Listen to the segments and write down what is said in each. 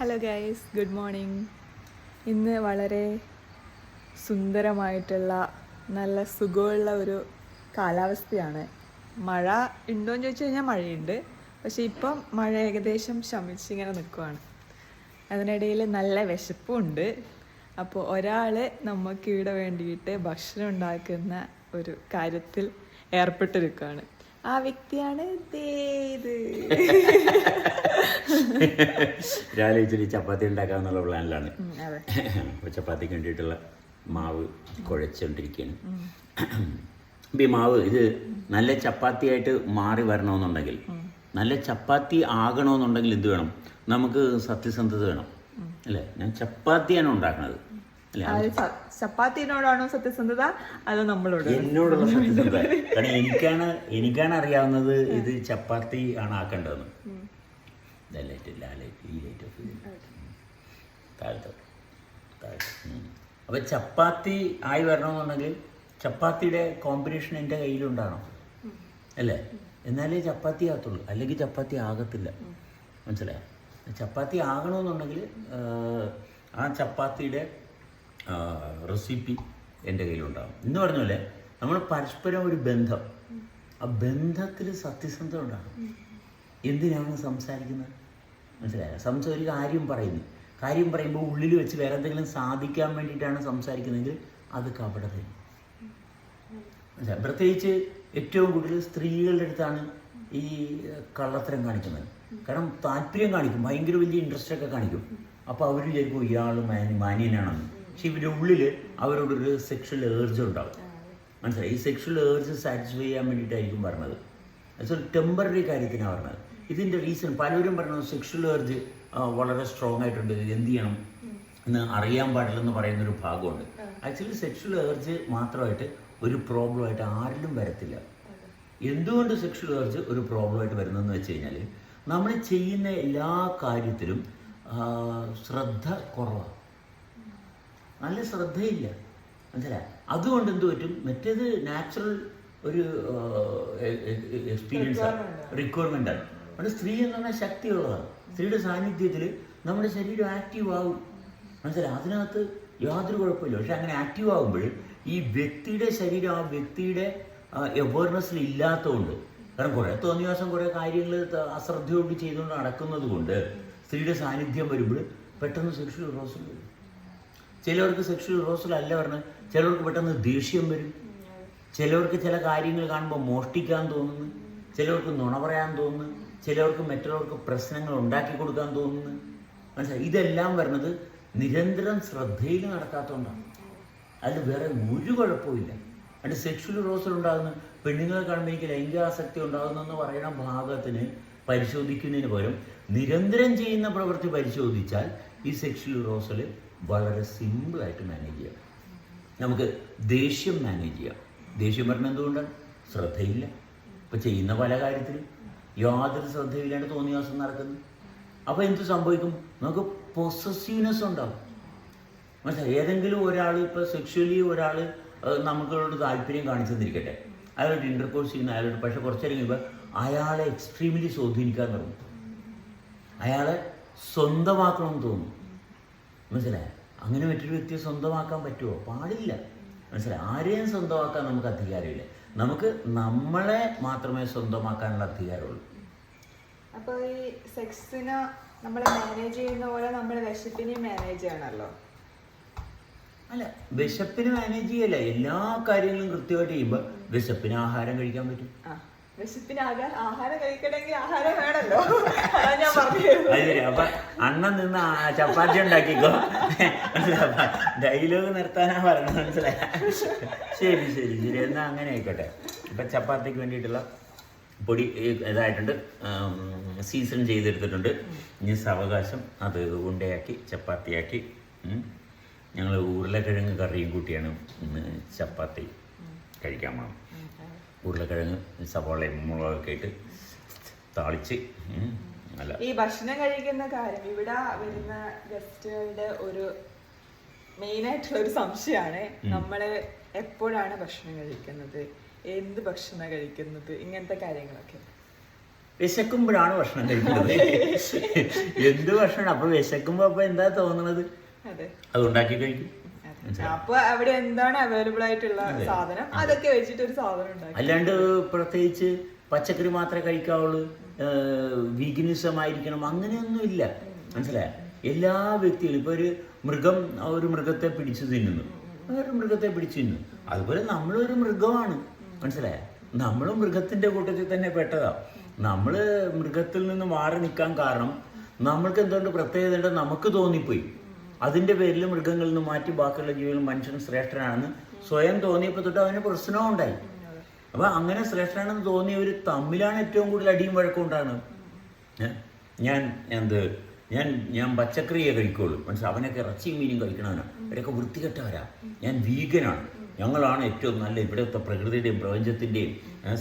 Hello guys good morning ഇന്ന് വളരെ സുന്ദരമായിട്ടുള്ള നല്ല സുഖമുള്ള ഒരു കാലാവസ്ഥയാണ്. മഴ ഉണ്ടോയെന്ന് ചോദിച്ചു കഴിഞ്ഞാൽ മഴയുണ്ട്. പക്ഷേ ഇപ്പം മഴ ഏകദേശം ശമിച്ചിങ്ങനെ നിൽക്കുവാണ്. അതിനിടയിൽ നല്ല വിശപ്പും ഉണ്ട്. അപ്പോൾ ഒരാൾ നമുക്ക് ഇവിടെ വേണ്ടിയിട്ട് ഭക്ഷണം ഉണ്ടാക്കുന്ന ഒരു കാര്യത്തിൽ ഏർപ്പെട്ടിരിക്കുകയാണ്. ആ വ്യക്തിയാണ് ദേ ഇത് രാവിലെ ഇച്ചിരി ചപ്പാത്തി ഉണ്ടാക്കാമെന്നുള്ള പ്ലാനിലാണ് അപ്പോൾ ചപ്പാത്തിക്ക് വേണ്ടിയിട്ടുള്ള മാവ് കുഴച്ചുകൊണ്ടിരിക്കുകയാണ് അപ്പം ഈ മാവ് ഇത് നല്ല ചപ്പാത്തിയായിട്ട് മാറി വരണമെന്നുണ്ടെങ്കിൽ നല്ല ചപ്പാത്തി ആകണമെന്നുണ്ടെങ്കിൽ എന്ത് വേണം? നമുക്ക് സത്യസന്ധത വേണം. അല്ലേ? ഞാൻ ചപ്പാത്തിയാണ് ഉണ്ടാക്കുന്നത് ചപ്പാത്തിനോടാണോ സത്യസന്ധത? അതോ നമ്മളോട്? എന്നോടുള്ള സത്യസന്ധത. കാരണം എനിക്കാണ് എനിക്കാണ് അറിയാവുന്നത് ഇത് ചപ്പാത്തി ആണ് ആക്കേണ്ടതെന്ന്. ലൈറ്റ് ഇല്ല ആ ലൈറ്റ് ഈ ലൈറ്റ് ഓഫ് ചെയ്ത് താഴത്തോട്ട് അപ്പോൾ ചപ്പാത്തി ആയി വരണമെന്നുണ്ടെങ്കിൽ ചപ്പാത്തിയുടെ കോമ്പിനേഷൻ എന്റെ കയ്യിലുണ്ടാകണം അല്ലേ? എന്നാലേ ചപ്പാത്തി ആകത്തുള്ളൂ. അല്ലെങ്കിൽ ചപ്പാത്തി ആകത്തില്ല. മനസ്സിലായോ? ചപ്പാത്തി ആകണമെന്നുണ്ടെങ്കിൽ ആ ചപ്പാത്തിയുടെ റെസിപ്പി എന്റെ കയ്യിലുണ്ടാകും എന്ന് പറഞ്ഞ പോലെ നമ്മൾ പരസ്പരം ഒരു ബന്ധം. ആ ബന്ധത്തിൽ സത്യസന്ധത ഉണ്ടാകും എന്തിനാണ് സംസാരിക്കുന്നത്? മനസ്സിലായോ? സംശയം ഒരു കാര്യം പറയുന്നു. കാര്യം പറയുമ്പോൾ ഉള്ളിൽ വെച്ച് വേറെ എന്തെങ്കിലും സാധിക്കാൻ വേണ്ടിയിട്ടാണ് സംസാരിക്കുന്നതെങ്കിൽ അത് കപടതയും മനസ്സിലായി? പ്രത്യേകിച്ച് ഏറ്റവും കൂടുതൽ സ്ത്രീകളുടെ അടുത്താണ് ഈ കള്ളത്തരം കാണിക്കുന്നത്. കാരണം താല്പര്യം കാണിക്കും. ഭയങ്കര വലിയ ഇൻട്രസ്റ്റ് ഒക്കെ കാണിക്കും. അപ്പോൾ അവർ വിചാരിക്കും ഇയാൾ മാനി മാന്യനാണെന്ന്. പക്ഷെ ഇവരുടെ ഉള്ളിൽ അവരോടൊരു സെക്ഷൽ ഏർജ് ഉണ്ടാവും. മനസ്സിലായി? ഈ സെക്ഷൽ ഏർജ് സാറ്റിസ്ഫൈ ചെയ്യാൻ വേണ്ടിയിട്ടായിരിക്കും പറഞ്ഞത്. ടെമ്പററി കാര്യത്തിനാണ് പറഞ്ഞത്. ഇതിന്റെ റീസൺ പലരും പറയുന്നത് സെക്ഷൽ ഏർജ് വളരെ സ്ട്രോങ് ആയിട്ടുണ്ട്. ഇത് എന്ത് ചെയ്യണം? എന്ന് അറിയാൻ പാടില്ലെന്ന് പറയുന്നൊരു ഭാഗമുണ്ട്. ആക്ച്വലി സെക്ഷൽ ഏർജ് മാത്രമായിട്ട് ഒരു പ്രോബ്ലമായിട്ട് ആരിലും വരത്തില്ല. എന്തുകൊണ്ട് സെക്ഷൽ ഏർജ് ഒരു പ്രോബ്ലമായിട്ട് വരുന്നതെന്ന് വെച്ച് കഴിഞ്ഞാൽ നമ്മൾ ചെയ്യുന്ന എല്ലാ കാര്യത്തിലും ശ്രദ്ധ കുറവാണ് നല്ല ശ്രദ്ധയില്ല. മനസ്സിലായി? അതുകൊണ്ട് എന്ത് പറ്റും? മറ്റേത് നാച്ചുറൽ ഒരു എക്സ്പീരിയൻസ് റിക്വയർമെന്റ് ആണ്. അവിടെ സ്ത്രീ എന്ന് പറഞ്ഞാൽ ശക്തിയുള്ളതാണ്. സ്ത്രീയുടെ സാന്നിധ്യത്തിൽ നമ്മുടെ ശരീരം ആക്റ്റീവ് ആവും. മനസ്സിലായി? അതിനകത്ത് യാതൊരു കുഴപ്പമില്ല. പക്ഷെ അങ്ങനെ ആക്റ്റീവ് ആകുമ്പോൾ ഈ വ്യക്തിയുടെ ശരീരം ആ വ്യക്തിയുടെ അവയർനെസ്സിൽ ഇല്ലാത്തതുകൊണ്ട് കാരണം കുറേ തോന്നിവാസം കുറേ കാര്യങ്ങൾ അശ്രദ്ധയോട് ചെയ്തുകൊണ്ട് നടക്കുന്നത് കൊണ്ട് സ്ത്രീയുടെ സാന്നിധ്യം വരുമ്പോൾ പെട്ടെന്ന് സെക്ഷൽ റോസൽ വരും. ചിലവർക്ക് സെക്ഷൽ റോസൽ അല്ല പറഞ്ഞ് ചിലവർക്ക് പെട്ടെന്ന് ദേഷ്യം വരും. ചിലവർക്ക് ചില കാര്യങ്ങൾ കാണുമ്പോൾ മോഷ്ടിക്കാൻ തോന്നുന്നു. ചിലവർക്ക് നുണ പറയാൻ തോന്നുന്നു. ചിലവർക്ക് മറ്റുള്ളവർക്ക് പ്രശ്നങ്ങൾ ഉണ്ടാക്കി കൊടുക്കാൻ തോന്നുന്നു. മനസ്സിലായി? ഇതെല്ലാം വരുന്നത് നിരന്തരം ശ്രദ്ധയിൽ നടക്കാത്തതുകൊണ്ടാണ് അതിൽ വേറെ ഒരു കുഴപ്പമില്ല അതിന്റെ സെക്ഷൽ റോസൽ ഉണ്ടാകുന്ന. പെണ്ണുങ്ങളെ കാണുമ്പോൾ എനിക്ക് ലൈംഗികാസക്തി ഉണ്ടാകുന്നെന്ന് പറയുന്ന ഭാഗത്തിന് പരിശോധിക്കുന്നതിന് പകരം നിരന്തരം ചെയ്യുന്ന പ്രവൃത്തി പരിശോധിച്ചാൽ ഈ സെക്ഷൽ റോസൽ വളരെ സിമ്പിളായിട്ട് മാനേജ് ചെയ്യാം. നമുക്ക് ദേഷ്യം മാനേജ് ചെയ്യാം. ദേഷ്യം പറഞ്ഞ എന്തുകൊണ്ടാണ്? ശ്രദ്ധയില്ല. ഇപ്പം ചെയ്യുന്ന പല കാര്യത്തിലും യാതൊരു ശ്രദ്ധയില്ലാണ്ട് തോന്നിയ ദിവസം നടക്കുന്നു. അപ്പോൾ എന്ത് സംഭവിക്കും? നമുക്ക് പൊസസീവ്നെസ് ഉണ്ടാവും. മനസ്സിലായി? ഏതെങ്കിലും ഒരാൾ ഇപ്പോൾ സെക്ഷുവലി ഒരാൾ നമുക്കോട് താല്പര്യം കാണിച്ചെന്നിരിക്കട്ടെ അയാളോട് ഇന്റർകോഴ്സ് ചെയ്യുന്ന അയാളോട് പക്ഷെ കുറച്ച് കഴിയുമ്പോൾ അയാളെ എക്സ്ട്രീംലി സ്വാധീനിക്കാൻ തുടങ്ങും. അയാളെ സ്വന്തമാക്കണമെന്ന് തോന്നും. മനസ്സിലായി? അങ്ങനെ മറ്റൊരു വ്യക്തിയെ സ്വന്തമാക്കാൻ പറ്റുമോ? പാടില്ല. മനസ്സിലായി? ആരെയും സ്വന്തമാക്കാൻ നമുക്ക് അധികാരമില്ല. നമുക്ക് നമ്മളെ മാത്രമേ സ്വന്തമാക്കാനുള്ള അധികാരമുള്ളൂ. അപ്പോൾ ഈ സെക്സിനെ നമ്മൾ മാനേജ് ചെയ്യുന്ന പോലെ നമ്മൾ വിശപ്പിനെയും മാനേജ് ചെയ്യണല്ലോ. അല്ല. വിശപ്പിന് മാനേജ് ചെയ്യല്ല. എല്ലാ കാര്യങ്ങളും കൃത്യമായിട്ട് ചെയ്യുമ്പോൾ വിശപ്പിന് ആഹാരം കഴിക്കാൻ പറ്റും. ആ വിശപ്പിന് ആകാൻ ആഹാരം കഴിക്കണമെങ്കിൽ ആഹാരം വേണമല്ലോ അതാ ഞാൻ പറഞ്ഞത്. അത് ശരി അപ്പൊ അണ്ണൻ നിന്ന് ചപ്പാത്തി ഉണ്ടാക്കിക്കോ. ഡയലോഗ് നിർത്താനാ പറഞ്ഞ മനസ്സിലായ? ശരി ശരി ശരി. എന്നാ അങ്ങനെ ആയിക്കോട്ടെ. ഇപ്പൊ ചപ്പാത്തിക്ക് വേണ്ടിയിട്ടുള്ള പൊടി ഇതായിട്ടുണ്ട്. സീസൺ ചെയ്തെടുത്തിട്ടുണ്ട്. ഇനി സാവകാശം അത് ഉണ്ടയാക്കി ചപ്പാത്തിയാക്കി. ഞങ്ങൾ ഉരുളക്കിഴങ്ങ് കറിയും കൂട്ടിയാണ് ഇന്ന് ചപ്പാത്തി കഴിക്കാൻ പോകണം ഉരുളക്കിഴങ്ങ് സവാളയും മുളകൊക്കെ ഇട്ട് താളിച്ച് അല്ല ഈ ഭക്ഷണം കഴിക്കുന്ന കാര്യം ഇവിടെ വരുന്ന ഗസ്റ്റുകളുടെ ഒരു മെയിൻ ആയിട്ടുള്ള ഒരു സംശയമാണ്. നമ്മൾ എപ്പോഴാണ് ഭക്ഷണം കഴിക്കുന്നത്? എന്ത് ഭക്ഷണം കഴിക്കുന്നത്? ഇങ്ങനത്തെ കാര്യങ്ങളൊക്കെ. വിശക്കുമ്പോഴാണ് ഭക്ഷണം കഴിക്കുന്നത്. എന്ത് ഭക്ഷണം? അപ്പൊ വിശക്കുമ്പോ അപ്പൊ എന്താ തോന്നുന്നത് അതെ. ഉണ്ടാക്കി കഴിക്കും. അപ്പൊ അവിടെ എന്താണ് അവൈലബിൾ ആയിട്ടുള്ള സാധനം? അതൊക്കെ വെച്ചിട്ട് ഒരു സാധനം ഉണ്ടാക്കി. അല്ലാണ്ട് പ്രത്യേകിച്ച് പച്ചക്കറി മാത്രമേ കഴിക്കാവുള്ളൂ. വീഗനിസം ആയിരിക്കണം അങ്ങനെയൊന്നും ഇല്ല മനസ്സിലായ? എല്ലാ വ്യക്തികളും ഇപ്പൊ ഒരു മൃഗം ഒരു മൃഗത്തെ പിടിച്ചു തിന്നുന്നു. ഒരു മൃഗത്തെ പിടിച്ചു തിന്നു അതുപോലെ നമ്മളൊരു മൃഗമാണ്. മനസ്സിലായ? നമ്മൾ മൃഗത്തിന്റെ കൂട്ടത്തിൽ തന്നെ പെട്ടതാ. നമ്മൾ മൃഗത്തിൽ നിന്ന് മാറി നിൽക്കാൻ കാരണം നമ്മൾക്ക് എന്തുകൊണ്ട് പ്രത്യേകത നമുക്ക് തോന്നിപ്പോയി. അതിന്റെ പേരിൽ മൃഗങ്ങളിൽ നിന്ന് മാറ്റി ബാക്കിയുള്ള ജീവികൾ മനുഷ്യൻ ശ്രേഷ്ഠനാണെന്ന് സ്വയം തോന്നിയപ്പോൾ തൊട്ട് അവന് പ്രശ്നവും ഉണ്ടായി. അപ്പൊ അങ്ങനെ ശ്രേഷ്ഠനാണെന്ന് തോന്നിയവർ തമ്മിലാണ് ഏറ്റവും കൂടുതൽ അടിയും വഴക്കം ഉണ്ടാകുന്നത്. ഞാൻ എന്ത്? ഞാൻ ഞാൻ പച്ചക്കറിയെ കഴിക്കുള്ളൂ. മനസ്സിലായി? അവനൊക്കെ ഇറച്ചിയും മീനും കഴിക്കണവനാണ് അവരൊക്കെ വൃത്തികെട്ടവരാ. ഞാൻ വീഗനാണ്. ഞങ്ങളാണ് ഏറ്റവും നല്ല ഇവിടുത്തെ പ്രകൃതിയുടെയും പ്രപഞ്ചത്തിന്റെയും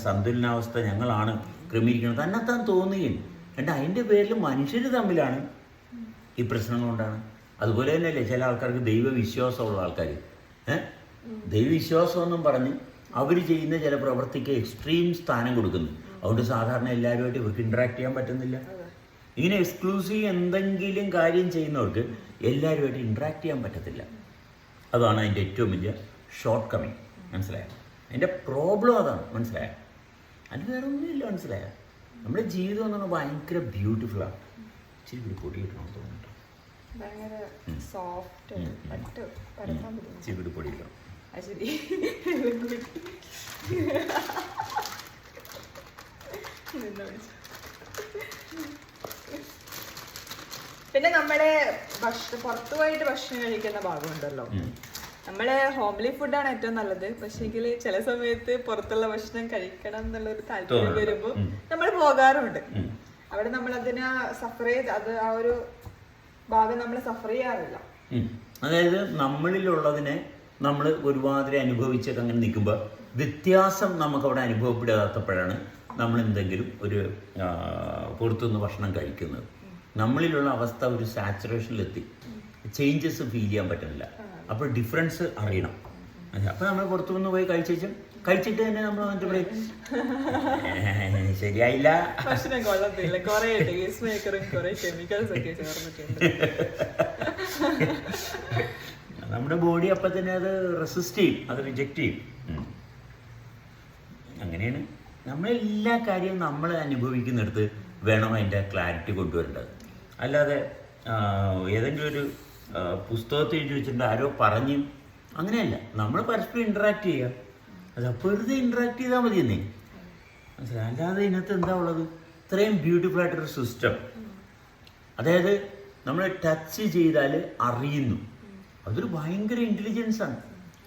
സന്തുലനാവസ്ഥ ഞങ്ങളാണ് ക്രമീകരിക്കുന്നത്. തന്നെത്താൻ തോന്നുകയും എന്നിട്ട് അതിന്റെ പേരിൽ മനുഷ്യർ തമ്മിലാണ് ഈ പ്രശ്നങ്ങൾ കൊണ്ടാണ് അതുപോലെ തന്നെയല്ലേ ചില ആൾക്കാർക്ക് ദൈവവിശ്വാസമുള്ള ആൾക്കാർ ദൈവവിശ്വാസം എന്നും പറഞ്ഞ് അവർ ചെയ്യുന്ന ചില പ്രവൃത്തിക്ക് എക്സ്ട്രീം സ്ഥാനം കൊടുക്കുന്നു. അതുകൊണ്ട് സാധാരണ എല്ലാവരുമായിട്ട് ഇവർക്ക് ഇൻട്രാക്ട് ചെയ്യാൻ പറ്റുന്നില്ല. ഇങ്ങനെ എക്സ്ക്ലൂസീവ് എന്തെങ്കിലും കാര്യം ചെയ്യുന്നവർക്ക് എല്ലാവരുമായിട്ട് ഇൻട്രാക്ട് ചെയ്യാൻ പറ്റത്തില്ല. അതാണ് അതിന്റെ ഏറ്റവും വലിയ ഷോർട്ട് കമ്മിങ് മനസ്സിലായോ? അതിന്റെ പ്രോബ്ലം അതാണ്. മനസ്സിലായോ? അത് വേറെ ഒന്നുമില്ല മനസ്സിലായോ? നമ്മുടെ ജീവിതം എന്ന് പറഞ്ഞാൽ ഭയങ്കര ബ്യൂട്ടിഫുള്ളാണ് ഇച്ചിരി കൂടി പൊടി കിട്ടണമെന്ന് തോന്നുന്നുണ്ട്. ഇച്ചിരി കൂടി പൊടി കിട്ടണം. അത് ശരി. പിന്നെ നമ്മുടെ ഭക്ഷണം പുറത്തു പോയിട്ട് ഭക്ഷണം കഴിക്കുന്ന ഭാഗമുണ്ടല്ലോ. നമ്മൾ ഹോംലി ഫുഡാണ് ഏറ്റവും നല്ലത്. പക്ഷേങ്കിൽ ചില സമയത്ത് പുറത്തുള്ള ഭക്ഷണം കഴിക്കണം എന്നുള്ള ഒരു താല്പര്യം വരുമ്പോ വരുമ്പോൾ. നമ്മൾ പോകാറുണ്ട്. അവിടെ നമ്മൾ അതിനെ സഫർ ചെയ്ത് അത് ആ ഒരു ഭാഗം നമ്മൾ സഫർ ചെയ്യാറില്ല. അതായത് നമ്മളിലുള്ളതിനെ നമ്മൾ ഒരുമാതിരി അനുഭവിച്ചൊക്കെ അങ്ങനെ നിൽക്കുമ്പോൾ വ്യത്യാസം നമുക്കവിടെ അനുഭവപ്പെടാത്തപ്പോഴാണ് നമ്മൾ എന്തെങ്കിലും ഒരു പുറത്തുനിന്ന് ഭക്ഷണം കഴിക്കുന്നത്. നമ്മളിലുള്ള അവസ്ഥ ഒരു സാച്ചുറേഷനിലെത്തി ചേഞ്ചസ് ഫീൽ ചെയ്യാൻ പറ്റുന്നില്ല. അപ്പോൾ ഡിഫറൻസ് അറിയണം. അപ്പോൾ നമ്മൾ പുറത്തു നിന്ന് പോയി കഴിച്ചു കഴിച്ചിട്ട് തന്നെ നമ്മൾ വന്നിട്ട് പറയും "ഏ, ശരിയായില്ല. ഭക്ഷണം കൊള്ളത്തില്ല. കുറെ ടേസ്റ്റ് മേക്കറും കുറേ കെമിക്കൽസ് ഒക്കെ ചേർന്നിട്ടുണ്ട്. നമ്മുടെ ബോഡി അപ്പം തന്നെ അത് റെസിസ്റ്റ് ചെയ്യും അത് റിജക്റ്റ് ചെയ്യും. അങ്ങനെയാണ് നമ്മളെല്ലാ കാര്യവും നമ്മൾ അനുഭവിക്കുന്നിടത്ത് വേണം അതിന്റെ ക്ലാരിറ്റി കൊണ്ടുവരേണ്ടത്. അല്ലാതെ ഏതെങ്കിലും ഒരു പുസ്തകത്തിൽ എഴുതി ആരോ പറഞ്ഞു. അങ്ങനെയല്ല നമ്മൾ പരസ്പരം ഇൻട്രാക്ട് ചെയ്യുക അത് വെറുതെ ഇൻട്രാക്ട് ചെയ്താൽ മതി എന്നേ അല്ലാതെ ഇതിനകത്ത് എന്താ ഉള്ളത്? ഇത്രയും ബ്യൂട്ടിഫുൾ ആയിട്ടൊരു സിസ്റ്റം അതായത് നമ്മൾ ടച്ച് ചെയ്താൽ അറിയുന്നു. അതൊരു ഭയങ്കര ഇന്റലിജൻസ് ആണ്.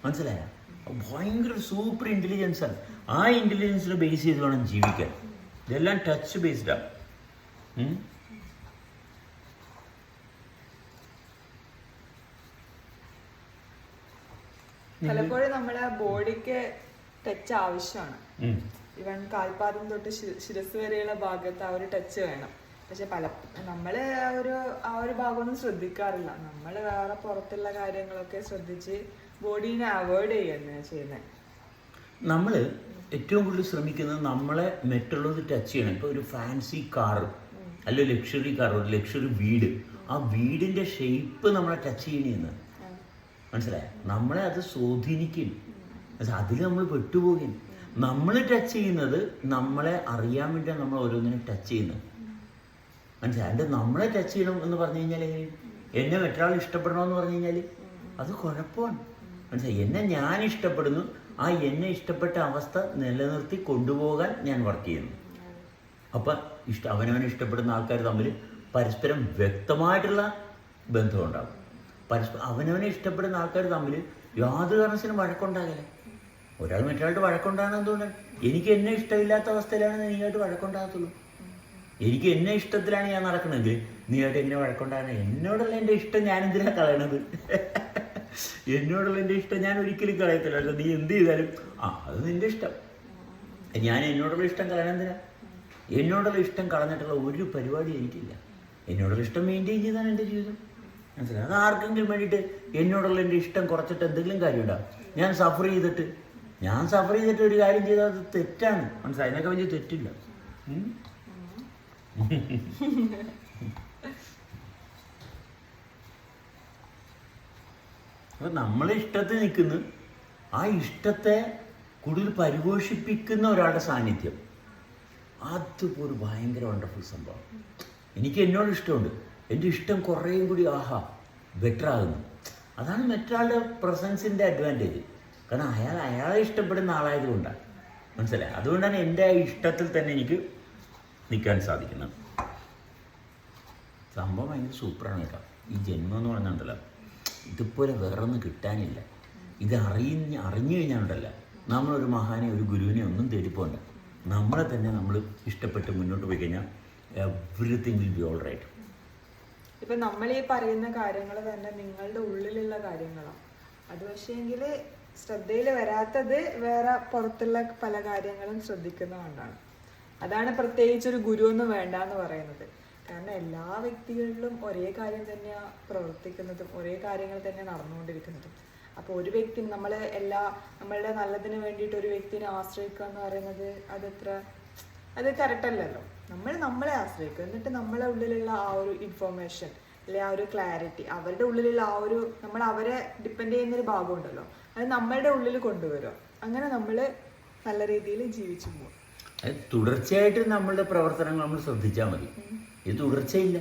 മനസ്സിലായ? ഭയങ്കര സൂപ്പർ ഇന്റലിജൻസ് ആണ്. ആ ഇന്റലിജൻസിനെ ബേസ് ചെയ്ത് വേണം ജീവിക്കാൻ. ഇതെല്ലാം ടച്ച് ബേസ്ഡാണ് പലപ്പോഴും നമ്മുടെ ബോഡിക്ക് ടച്ച് ആവശ്യമാണ്. ഇവൻ കാൽപാദം തൊട്ട് ശിരസ് വരെയുള്ള ഭാഗത്ത് ആ ഒരു ടച്ച് വേണം. പക്ഷെ പല നമ്മൾ ആ ഒരു ആ ഒരു ഭാഗമൊന്നും ശ്രദ്ധിക്കാറില്ല. നമ്മൾ വേറെ പുറത്തുള്ള കാര്യങ്ങളൊക്കെ ശ്രദ്ധിച്ച് ബോഡീനെ അവോയ്ഡ് ചെയ്യുന്ന. ചെയ്യുന്നത് നമ്മൾ ഏറ്റവും കൂടുതൽ ശ്രമിക്കുന്നത് നമ്മളെ മറ്റുള്ളത് ടച്ച് ചെയ്യണം. ഇപ്പോൾ ഒരു ഫാൻസി കാർ അല്ലെ ലക്ഷറി കാർ ഒരു ലക്ഷറി വീട്. ആ വീടിന്റെ ഷേപ്പ് നമ്മളെ ടച്ച് ചെയ്യണമെന്ന് മനസ്സിലായ? നമ്മളെ അത് സ്വാധീനിക്കും. അതിൽ നമ്മൾ പെട്ടുപോകും നമ്മൾ ടച്ച് ചെയ്യുന്നത് നമ്മളെ അറിയാൻ വേണ്ടിയാണ് നമ്മൾ ഓരോന്നിനും ടച്ച് ചെയ്യുന്നത്. മനസ്സിലായി? അതിന്റെ നമ്മളെ ടച്ച് ചെയ്യണം എന്ന് പറഞ്ഞു കഴിഞ്ഞാൽ എന്നെ മറ്റൊരാൾ ഇഷ്ടപ്പെടണമെന്ന് പറഞ്ഞു കഴിഞ്ഞാൽ അത് കുഴപ്പമാണ്. മനസ്സിലായി? എന്നെ ഞാൻ ഇഷ്ടപ്പെടുന്നു. ആ എന്നെ ഇഷ്ടപ്പെട്ട അവസ്ഥ നിലനിർത്തി കൊണ്ടുപോകാൻ ഞാൻ വർക്ക് ചെയ്യുന്നു. അപ്പം ഇഷ്ട അവനവനെ ഇഷ്ടപ്പെടുന്ന ആൾക്കാർ തമ്മിൽ പരസ്പരം വ്യക്തമായിട്ടുള്ള ബന്ധമുണ്ടാകും. പരസ്പരം അവനവനെ ഇഷ്ടപ്പെടുന്ന ആൾക്കാർ തമ്മിൽ യാതൊരു കാരണത്തിനും വഴക്കുണ്ടാകില്ല. ഒരാൾ മറ്റൊരാളുടെ വഴക്കുണ്ടാകണം എന്തുകൊണ്ടാണ് എനിക്ക് എന്നെ ഇഷ്ടമില്ലാത്ത അവസ്ഥയിലാണ് നീയായിട്ട് വഴക്കുണ്ടാകത്തുള്ളൂ. എനിക്ക് എന്നെ ഇഷ്ടത്തിലാണ് ഞാൻ നടക്കണമെങ്കിൽ നീയായിട്ട് എന്നെ വഴക്കുണ്ടാകണം. എന്നോടുള്ള എന്റെ ഇഷ്ടം ഞാൻ എന്തിനാണ് കളയണത്? എന്നോടുള്ള എന്റെ ഇഷ്ടം ഞാൻ ഒരിക്കലും കളയത്തില്ല. നീ എന്ത് ചെയ്താലും ആ അത് നിന്റെ ഇഷ്ടം. ഞാൻ എന്നോടുള്ള ഇഷ്ടം കളയണം എന്തിനാ? എന്നോടുള്ള ഇഷ്ടം കളഞ്ഞിട്ടുള്ള ഒരു പരിപാടി എനിക്കില്ല. എന്നോടുള്ള ഇഷ്ടം മെയിന്റെയിൻ ചെയ്താണ് എന്റെ ജീവിതം. മനസ്സിലായി? അത് ആർക്കെങ്കിലും വേണ്ടിയിട്ട് എന്നോടുള്ള എന്റെ ഇഷ്ടം കുറച്ചിട്ട് എന്തെങ്കിലും കാര്യമുണ്ടാവും ഞാൻ സഫർ ചെയ്തിട്ട് ഞാൻ സഫർ ചെയ്തിട്ട് ഒരു കാര്യം ചെയ്താൽ അത് തെറ്റാണ്. മനസ്സിലായി? അതിനൊക്കെ വലിയ തെറ്റില്ല. അപ്പൊ നമ്മളെ ഇഷ്ടത്തിൽ നിൽക്കുന്നു. ആ ഇഷ്ടത്തെ കൂടുതൽ പരിപോഷിപ്പിക്കുന്ന ഒരാളുടെ സാന്നിധ്യം. ഒരു ഭയങ്കര വണ്ടർഫുൾ സംഭവം. എനിക്ക് എന്നോട് ഇഷ്ടമുണ്ട്. എന്റെ ഇഷ്ടം കുറേയും കൂടി ആഹാ ബെറ്റർ ആകുന്നു. അതാണ് മറ്റൊരാളുടെ പ്രസൻസിന്റെ അഡ്വാന്റേജ് കാരണം അയാൾ അയാളെ ഇഷ്ടപ്പെടുന്ന ആളായതുകൊണ്ടാണ് മനസ്സിലായി? അതുകൊണ്ടാണ് എന്റെ ഇഷ്ടത്തിൽ തന്നെ എനിക്ക് നിൽക്കാൻ സാധിക്കുന്നത്. സംഭവം ഭയങ്കര സൂപ്പറാണ് കേട്ടോ. ഈ ജന്മം എന്ന് പറഞ്ഞുണ്ടല്ലോ ഇതുപോലെ വേറൊന്നും കിട്ടാനില്ല. ഇത് അറിഞ്ഞ് അറിഞ്ഞു കഴിഞ്ഞാലുണ്ടല്ല നമ്മളൊരു മഹാനെ ഒരു ഗുരുവിനെ ഒന്നും തേടിപ്പോണ്ട. നമ്മളെ തന്നെ നമ്മൾ ഇഷ്ടപ്പെട്ട് മുന്നോട്ട് പോയി കഴിഞ്ഞാൽ everything will be all right ഇപ്പൊ നമ്മൾ ഈ പറയുന്ന കാര്യങ്ങൾ തന്നെ നിങ്ങളുടെ ഉള്ളിലുള്ള കാര്യങ്ങളാണ് അത് പക്ഷേങ്കിൽ ശ്രദ്ധയിൽ വരാത്തത് വേറെ പുറത്തുള്ള പല കാര്യങ്ങളും ശ്രദ്ധിക്കുന്നതുകൊണ്ടാണ്. അതാണ് പ്രത്യേകിച്ച് ഒരു ഗുരു ഒന്നും വേണ്ട എന്ന് പറയുന്നത്. കാരണം എല്ലാ വ്യക്തികളിലും ഒരേ കാര്യം തന്നെയാണ് പ്രവർത്തിക്കുന്നതും ഒരേ കാര്യങ്ങൾ തന്നെ നടന്നുകൊണ്ടിരിക്കുന്നതും. അപ്പോൾ ഒരു വ്യക്തി നമ്മൾ എല്ലാ നമ്മളുടെ നല്ലതിന് വേണ്ടിയിട്ട് ഒരു വ്യക്തിനെ ആശ്രയിക്കുക എന്ന് പറയുന്നത് അതെത്ര അത് കറക്റ്റ് അല്ലല്ലോ. നമ്മൾ നമ്മളെ ആശ്രയിക്കും. എന്നിട്ട് നമ്മളെ ഉള്ളിലുള്ള ആ ഒരു ഇൻഫോർമേഷൻ അല്ലെ ആ ഒരു ക്ലാരിറ്റി അവരുടെ ഉള്ളിലുള്ള ആ ഒരു നമ്മൾ അവരെ ഡിപ്പെൻഡ് ചെയ്യുന്ന ഒരു ഭാഗം ഉണ്ടല്ലോ. അത് നമ്മളുടെ ഉള്ളിൽ കൊണ്ടുവരും അങ്ങനെ നമ്മൾ നല്ല രീതിയിൽ ജീവിച്ചു പോകും. അത് തുടർച്ചയായിട്ട് നമ്മളുടെ പ്രവർത്തനങ്ങൾ നമ്മൾ ശ്രദ്ധിച്ചാൽ മതി. ഇത് തുടർച്ചയില്ല.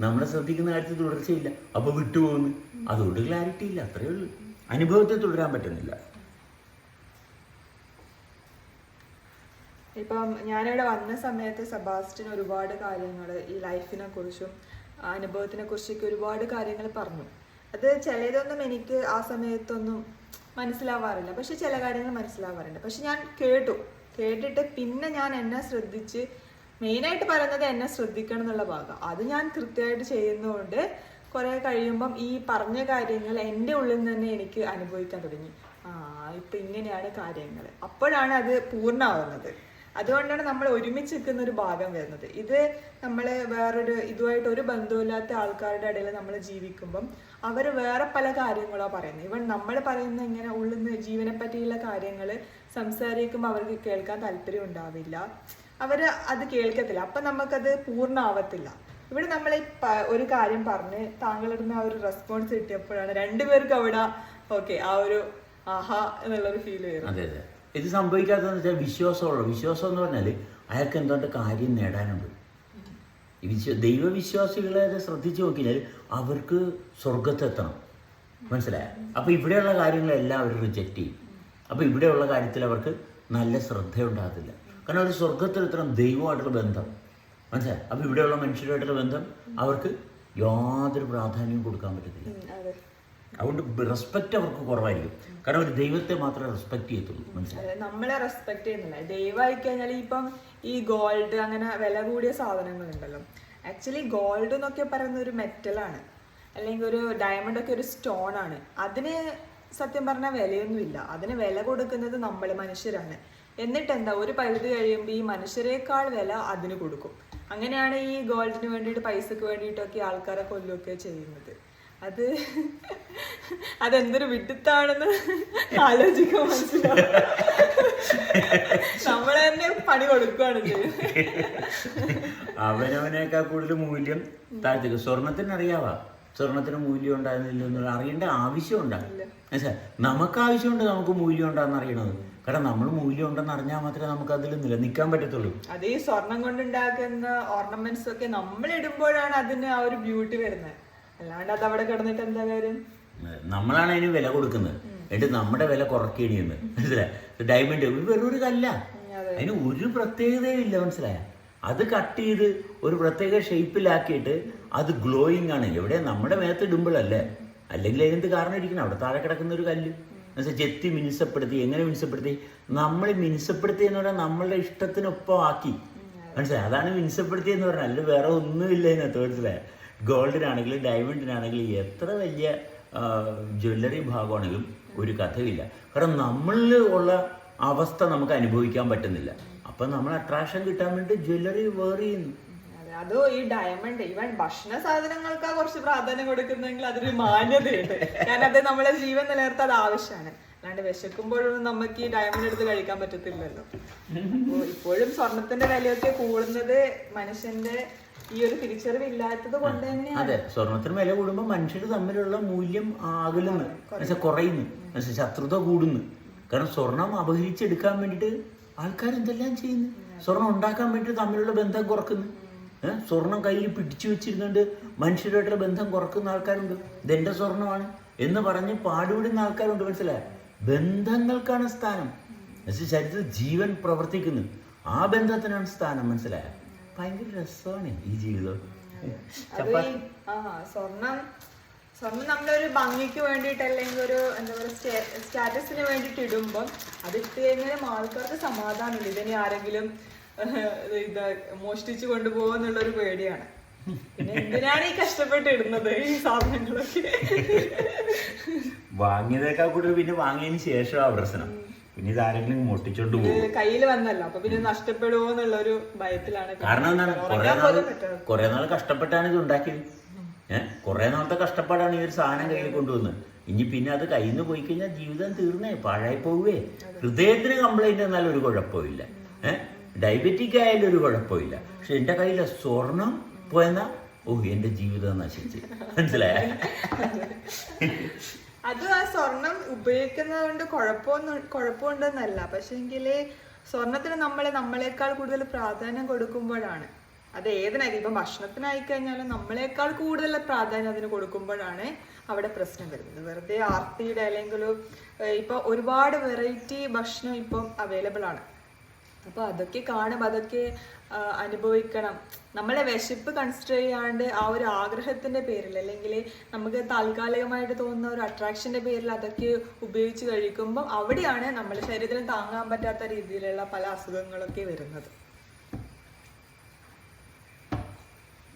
നമ്മളെ ശ്രദ്ധിക്കുന്ന കാര്യത്തിൽ തുടർച്ചയില്ല. അപ്പോൾ വിട്ടുപോകുന്നു. അതുകൊണ്ട് ക്ലാരിറ്റി ഇല്ല. അത്രയേ ഉള്ളൂ. അനുഭവത്തെ തുടരാൻ പറ്റുന്നില്ല. ഇപ്പം ഞാനിവിടെ വന്ന സമയത്ത് സെബാസ്റ്റ്യൻ ഒരുപാട് കാര്യങ്ങൾ ഈ ലൈഫിനെ കുറിച്ചും അനുഭവത്തിനെ കുറിച്ചൊക്കെ ഒരുപാട് കാര്യങ്ങൾ പറഞ്ഞു. അത് ചിലതൊന്നും എനിക്ക് ആ സമയത്തൊന്നും മനസ്സിലാവാറില്ല. പക്ഷെ ചില കാര്യങ്ങൾ മനസ്സിലാവാറുണ്ട്. പക്ഷെ ഞാൻ കേട്ടു. കേട്ടിട്ട് പിന്നെ ഞാൻ എന്നെ ശ്രദ്ധിച്ച് മെയിനായിട്ട് പറയുന്നത് എന്നെ ശ്രദ്ധിക്കണം എന്നുള്ള ഭാഗം. അത് ഞാൻ കൃത്യമായിട്ട് ചെയ്യുന്നതുകൊണ്ട് കുറെ കഴിയുമ്പം ഈ പറഞ്ഞ കാര്യങ്ങൾ എന്റെ ഉള്ളിൽ നിന്ന് തന്നെ എനിക്ക് അനുഭവിക്കാൻ തുടങ്ങി. ആ ഇപ്പൊ ഇങ്ങനെയാണ് കാര്യങ്ങൾ. അപ്പോഴാണ് അത് പൂർണമാവുന്നത്. അതുകൊണ്ടാണ് നമ്മൾ ഒരുമിച്ച് നിൽക്കുന്ന ഒരു ഭാഗം വരുന്നത്. ഇത് നമ്മൾ വേറൊരു ഇതുമായിട്ട് ഒരു ബന്ധമില്ലാത്ത ആൾക്കാരുടെ ഇടയിൽ നമ്മൾ ജീവിക്കുമ്പം അവർ വേറെ പല കാര്യങ്ങളാണ് പറയുന്നത്. ഇവൻ നമ്മൾ പറയുന്ന ഇങ്ങനെ ഉള്ളിൽ ജീവനെ പറ്റിയുള്ള കാര്യങ്ങൾ സംസാരിക്കുമ്പോൾ അവർക്ക് കേൾക്കാൻ താല്പര്യം ഉണ്ടാവില്ല. അവർ അത് കേൾക്കത്തില്ല. അപ്പം നമുക്കത് പൂർണമാവത്തില്ല ഇവിടെ നമ്മൾ ഒരു കാര്യം പറഞ്ഞ് താങ്കളുടെ ആ ഒരു റെസ്പോൺസ് കിട്ടിയപ്പോഴാണ് രണ്ടുപേർക്കും അവിടെ ഓക്കെ ആ ഒരു ആഹാ എന്നുള്ളൊരു ഫീൽ വരുന്നത്. ഇത് സംഭവിക്കാത്തതെന്ന് വെച്ചാൽ വിശ്വാസമുള്ള വിശ്വാസം എന്ന് പറഞ്ഞാൽ അയാൾക്ക് എന്തുകൊണ്ട് കാര്യം നേടാനുണ്ട്. വിശ്വ ദൈവവിശ്വാസികളെ ശ്രദ്ധിച്ചു നോക്കിയാൽ അവർക്ക് സ്വർഗത്തെത്തണം മനസ്സിലായ? അപ്പോൾ ഇവിടെയുള്ള കാര്യങ്ങളെല്ലാം അവർ റിജക്റ്റ് ചെയ്യും. അപ്പോൾ ഇവിടെയുള്ള കാര്യത്തിൽ അവർക്ക് നല്ല ശ്രദ്ധ ഉണ്ടാകത്തില്ല കാരണം അവർ സ്വർഗത്തിലെത്തണം ദൈവമായിട്ടുള്ള ബന്ധം. മനസ്സിലായി? അപ്പോൾ ഇവിടെയുള്ള മനുഷ്യരുമായിട്ടുള്ള ബന്ധം അവർക്ക് യാതൊരു പ്രാധാന്യവും കൊടുക്കാൻ പറ്റത്തില്ല. അതുകൊണ്ട് റെസ്പെക്റ്റ് അവർക്ക് കുറവായിരിക്കും. കാരണം ഒരു ദൈവത്തെ മാത്രമേ റെസ്പെക്ട് ചെയ്യത്തുള്ളൂ. മനസ്സിലായി? നമ്മളെ റെസ്പെക്ട് ചെയ്യുന്നില്ല. ദൈവമായി കഴിഞ്ഞാൽ ഇപ്പം ഈ ഗോൾഡ് അങ്ങനെ വില കൂടിയ സാധനങ്ങളുണ്ടല്ലോ. ആക്ച്വലി ഗോൾഡ് എന്നൊക്കെ പറയുന്ന ഒരു മെറ്റലാണ് അല്ലെങ്കിൽ ഒരു ഡയമണ്ട് ഒക്കെ ഒരു സ്റ്റോൺ ആണ്. അതിന് സത്യം പറഞ്ഞാൽ വിലയൊന്നുമില്ല. അതിന് വില കൊടുക്കുന്നത് നമ്മൾ മനുഷ്യരാണ്. എന്നിട്ട് എന്താ ഒരു പരിധി കഴിയുമ്പോൾ ഈ മനുഷ്യരെക്കാൾ വില അതിന് കൊടുക്കും. അങ്ങനെയാണ് ഈ ഗോൾഡിന് വേണ്ടിയിട്ട് പൈസക്ക് വേണ്ടിയിട്ടൊക്കെ ആൾക്കാരെ കൊല്ലുകയൊക്കെ ചെയ്യുന്നത്. അത് അതെന്തൊരു വിഡിത്താണെന്ന് ആലോചിക്കാൻ മനസ്സിലാവും നമ്മളെ തന്നെ പണി കൊടുക്കുകയാണ് അവനവനേക്കാ അവനവനേക്കാൾ കൂടുതൽ മൂല്യം താഴ്ത്തിക്കും. സ്വർണത്തിന് അറിയാവാ. സ്വർണത്തിന് മൂല്യം ഉണ്ടായിരുന്നില്ല എന്നുള്ള അറിയേണ്ട ആവശ്യം ഉണ്ടാകും മനസ്സിലായി നമുക്ക് ആവശ്യമുണ്ട് നമുക്ക് മൂല്യം ഉണ്ടാകുന്ന അറിയണത്. കാരണം നമ്മൾ മൂല്യം ഉണ്ടെന്ന് അറിഞ്ഞാൽ മാത്രമേ നമുക്ക് അതിൽ നിലനിൽക്കാൻ പറ്റത്തുള്ളൂ. അതേ സ്വർണം കൊണ്ടുണ്ടാക്കുന്ന ഓർണമെന്റ്സ് ഒക്കെ നമ്മൾ ഇടുമ്പോഴാണ് അതിന് ആ ഒരു ബ്യൂട്ടി വരുന്നത്. അല്ലാണ്ട് അത് അവിടെ കിടന്നിട്ട് എന്താ കാര്യം? നമ്മളാണ് അതിന് വില കൊടുക്കുന്നത്. എന്നിട്ട് നമ്മുടെ വില കുറയ്ക്കുകയാണ് എന്ന് മനസ്സിലായി ഡയമണ്ട് ഒരു വെറൊരു കല്ല. അതിന് ഒരു പ്രത്യേകതയും ഇല്ല മനസ്സിലായ? അത് കട്ട് ചെയ്ത് ഒരു പ്രത്യേക ഷേപ്പിലാക്കിയിട്ട് അത് ഗ്ലോയിങ് ആണ്. എവിടെ? നമ്മുടെ മേത്ത് ഇടുമ്പോഴല്ലേ. അല്ലെങ്കിൽ അതിനെന്ത് കാരണം ഇരിക്കണം. അവിടെ താഴെ കിടക്കുന്ന ഒരു കല്ല്. എന്നുവെച്ചാൽ ചെത്തി മിനുസപ്പെടുത്തി. എങ്ങനെ മിനുസപ്പെടുത്തി? നമ്മൾ മിനുസപ്പെടുത്തി എന്ന് പറഞ്ഞാൽ നമ്മളുടെ ഇഷ്ടത്തിനൊപ്പം ആക്കി മനസ്സിലായി? അതാണ് മിനുസപ്പെടുത്തി എന്ന് പറഞ്ഞാൽ. അല്ല വേറെ ഒന്നുമില്ല ഇതിനകത്ത് മനസ്സിലായ? ഗോൾഡിനാണെങ്കിലും ഡയമണ്ടിനാണെങ്കിലും എത്ര വലിയ ജ്വല്ലറി ഭാഗമാണെങ്കിലും ഒരു കഥയില്ല. കാരണം നമ്മളിൽ ഉള്ള അവസ്ഥ നമുക്ക് അനുഭവിക്കാൻ പറ്റുന്നില്ല. അപ്പം നമ്മൾ അട്രാക്ഷൻ കിട്ടാൻ വേണ്ടി ജ്വല്ലറി വേറെ അതോ ഈ ഡയമണ്ട് ഈവൻ ഭക്ഷണ സാധനങ്ങൾക്കാ കുറച്ച് പ്രാധാന്യം കൊടുക്കുന്നെങ്കിൽ അതൊരു മാന്യതയുണ്ട്. കാരണം അത് നമ്മളെ ജീവൻ നിലനിർത്താൻ ആവശ്യമാണ്. അല്ലാണ്ട് വിശക്കുമ്പോഴൊന്നും നമുക്ക് ഈ ഡയമണ്ട് എടുത്ത് കഴിക്കാൻ പറ്റത്തില്ലല്ലോ. ഇപ്പോഴും സ്വർണത്തിന്റെ വിലയൊക്കെ കൂടുന്നത് മനുഷ്യന്റെ ഈ ഒരു തിരിച്ചറിവില്ലാത്തത് കൊണ്ട് തന്നെയാണ്. അതെ സ്വർണത്തിന് വില കൂടുമ്പോൾ മനുഷ്യർ തമ്മിലുള്ള മൂല്യം ആകലുന്നു. എന്നുവെച്ചാൽ കുറയുന്നു. എന്നുവെച്ചാൽ ശത്രുത കൂടുന്നു. കാരണം സ്വർണം അപഹരിച്ചെടുക്കാൻ വേണ്ടിയിട്ട് ആൾക്കാർ എന്തെല്ലാം ചെയ്യുന്നു? സ്വർണം ഉണ്ടാക്കാൻ വേണ്ടി തമ്മിലുള്ള ബന്ധം കുറക്കുന്നു. സ്വർണം കയ്യിൽ പിടിച്ചു വെച്ചിരുന്നുകൊണ്ട് മനുഷ്യരുമായിട്ടുള്ള ബന്ധം കുറക്കുന്ന ആൾക്കാരുണ്ട്. ഇതെന്റെ സ്വർണമാണ് എന്ന് പറഞ്ഞ് പാടുവിടുന്ന ആൾക്കാരുണ്ട് മനസ്സിലായ? ബന്ധങ്ങൾക്കാണ് സ്ഥാനം. ശരീരത്തിൽ ജീവൻ പ്രവർത്തിക്കുന്നു. ആ ബന്ധത്തിനാണ് സ്ഥാനം മനസ്സിലായ? ഭയങ്കര രസമാണ് ഈ ജീവിതം. സ്വർണം സ്വർണം നമ്മളൊരു ഭംഗിക്ക് വേണ്ടിയിട്ട് അല്ലെങ്കിൽ ഒരു എന്താ പറയുക സ്റ്റാറ്റസിന് വേണ്ടിയിട്ട് ഇടുമ്പം അത് ഇട്ട് കഴിഞ്ഞാലും ആൾക്കാർക്ക് സമാധാനമില്ല. ഇതിനെ ആരെങ്കിലും ഇതാ മോഷ്ടിച്ചു മോഷ്ടിച്ചു കൊണ്ടുപോകുന്നുള്ളൊരു പേടിയാണ്. പിന്നെ എന്തിനാണ് ഈ കഷ്ടപ്പെട്ട് ഇടുന്നത് ഈ സാധനങ്ങളൊക്കെ? വാങ്ങിയതേക്കാൾ കൂടുതൽ പിന്നെ വാങ്ങിയതിന് ശേഷമാണ് പ്രശ്നം. പിന്നെ ഇത് ആരെങ്കിലും മോഷ്ടിച്ചോണ്ട് പോകും. കയ്യിൽ വന്നല്ലോ. അപ്പൊ പിന്നെ നഷ്ടപ്പെടുമോ എന്നുള്ളൊരു ഭയത്തിലാണ് കാരണം എന്താണ്? കുറെ നാൾ നാൾ കുറെ നാൾ കഷ്ടപ്പെട്ടാണ് ഇത് ഉണ്ടാക്കിയത്. ഏഹ് കുറെ നാളത്തെ കഷ്ടപ്പാടാണ് ഈ ഒരു സാധനം കയ്യിൽ കൊണ്ടുവന്നത്. ഇനി പിന്നെ അത് കയ്യിൽ നിന്ന് പോയി കഴിഞ്ഞാൽ ജീവിതം തീർന്നേ പാഴായി പോവേ. ഹൃദയത്തിന് കംപ്ലൈന്റ് എന്നാലും ഒരു കുഴപ്പമില്ല. ഏഹ് ഡയബറ്റിക് ആയാലും ഒരു കുഴപ്പമില്ല. പക്ഷെ എന്റെ കയ്യിലെ സ്വർണം പോയെന്നാ? ഓ എന്റെ ജീവിതം നശിച്ച്. മനസ്സിലായ? അത് ആ സ്വർണം ഉപയോഗിക്കുന്നത് കൊണ്ട് കുഴപ്പമൊന്നും കുഴപ്പമുണ്ടെന്നല്ല. പക്ഷെങ്കിൽ സ്വർണത്തിന് നമ്മൾ നമ്മളെക്കാൾ കൂടുതൽ പ്രാധാന്യം കൊടുക്കുമ്പോഴാണ്. അത് ഏതിനായി ഇപ്പം ഭക്ഷണത്തിനായി കഴിഞ്ഞാലും നമ്മളെക്കാൾ കൂടുതൽ പ്രാധാന്യം അതിന് കൊടുക്കുമ്പോഴാണ് അവിടെ പ്രശ്നം വരുന്നത്. വെറുതെ ആർത്തിയുടെ അല്ലെങ്കിൽ ഇപ്പൊ ഒരുപാട് വെറൈറ്റി ഭക്ഷണം ഇപ്പം അവൈലബിൾ ആണ് അപ്പൊ അതൊക്കെ കാണും അതൊക്കെ അനുഭവിക്കണം. നമ്മളെ വിശപ്പ് കൺസിഡർ ചെയ്യാണ്ട് ആ ഒരു ആഗ്രഹത്തിന്റെ പേരിൽ അല്ലെങ്കിൽ നമുക്ക് താൽക്കാലികമായിട്ട് തോന്നുന്ന ഒരു അട്രാക്ഷന്റെ പേരിൽ അതൊക്കെ ഉപയോഗിച്ച് കഴിക്കുമ്പോൾ അവിടെയാണ് നമ്മുടെ ശരീരത്തിന് താങ്ങാൻ പറ്റാത്ത രീതിയിലുള്ള പല അസുഖങ്ങളൊക്കെ വരുന്നത്.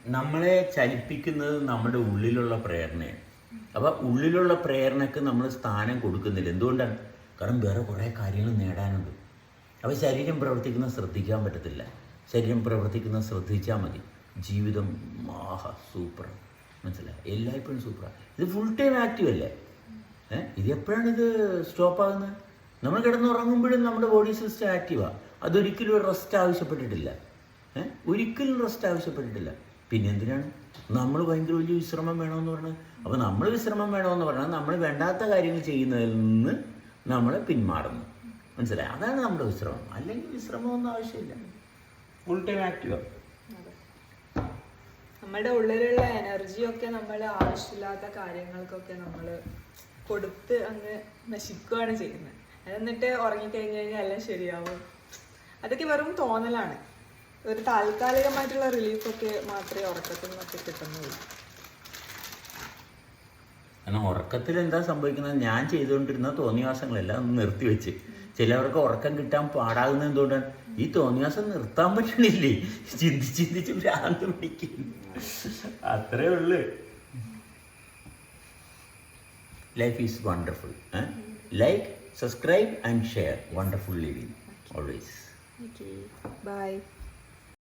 നമ്മളെ ചലിപ്പിക്കുന്നത് നമ്മുടെ ഉള്ളിലുള്ള പ്രേരണയാണ്. അപ്പൊ ഉള്ളിലുള്ള പ്രേരണക്ക് നമ്മൾ സ്ഥാനം കൊടുക്കുന്നില്ല. എന്തുകൊണ്ടാണ്? കാരണം വേറെ കുറേ കാര്യങ്ങൾ നേടാനുണ്ട്. അപ്പോൾ ശരീരം പ്രവർത്തിക്കുന്ന ശ്രദ്ധിക്കാൻ പറ്റത്തില്ല. ശരീരം പ്രവർത്തിക്കുന്ന ശ്രദ്ധിച്ചാൽ മതി. ജീവിതം മാഹ സൂപ്പർ മനസ്സിലായി? എല്ലായ്പ്പോഴും സൂപ്പറാണ് ഇത് ഫുൾ ടൈം ആക്റ്റീവ് അല്ലേ? ഏഹ് ഇത് എപ്പോഴാണ് ഇത് സ്റ്റോപ്പ് ആകുന്നത്? നമ്മൾ കിടന്നുറങ്ങുമ്പോഴും നമ്മുടെ ബോഡി സിസ്റ്റം ആക്റ്റീവാണ് അതൊരിക്കലും റെസ്റ്റ് ആവശ്യപ്പെട്ടിട്ടില്ല. ഏഹ് ഒരിക്കലും റെസ്റ്റ് ആവശ്യപ്പെട്ടിട്ടില്ല. പിന്നെ എന്തിനാണ്? നമ്മൾ ഭയങ്കര വലിയ വിശ്രമം വേണമെന്ന് പറഞ്ഞത് അപ്പോൾ നമ്മൾ വിശ്രമം വേണമെന്ന് പറഞ്ഞാൽ നമ്മൾ വേണ്ടാത്ത കാര്യങ്ങൾ ചെയ്യുന്നതിൽ നിന്ന് നമ്മൾ പിന്മാറുന്നു. മനസ്സിലായി. അതാണ് നമ്മുടെ വിശ്രമം. അല്ലെങ്കിൽ വിശ്രമമൊന്നും ആവശ്യമില്ല. ഫുൾ ടൈം ആക്റ്റീവാണ് നമ്മുടെ ഉള്ളിലുള്ള എനർജിയൊക്കെ നമ്മൾ ആവശ്യമില്ലാത്ത കാര്യങ്ങൾക്കൊക്കെ നമ്മൾ കൊടുത്ത് അങ്ങ് നശിക്കുകയാണ് ചെയ്യുന്നത്. എന്നിട്ട് ഉറങ്ങിക്കഴിഞ്ഞ് കഴിഞ്ഞാൽ എല്ലാം ശരിയാവും. അതൊക്കെ വെറും തോന്നലാണ്. ഒരു താൽക്കാലികമായിട്ടുള്ള റിലീഫൊക്കെ മാത്രമേ ഉറക്കത്തിൽ നിന്നൊക്കെ കിട്ടുന്നുള്ളൂ. കാരണം ഉറക്കത്തിൽ എന്താ സംഭവിക്കുന്നത്? ഞാൻ ചെയ്തുകൊണ്ടിരുന്ന തോന്നിയവാസങ്ങളെല്ലാം ഒന്ന് നിർത്തിവെച്ച്. ചിലവർക്ക് ഉറക്കം കിട്ടാൻ പാടാകുന്നത് എന്തുകൊണ്ടാണ്? ഈ തോന്നിയാസം നിർത്താൻ പറ്റണില്ലേ? ചിന്തിച്ച് ചിന്തിച്ച് ഭ്രാന്ത് പിടിക്കും അത്രേ ഉള്ളു. Life is wonderful like subscribe and share wonderful living always bye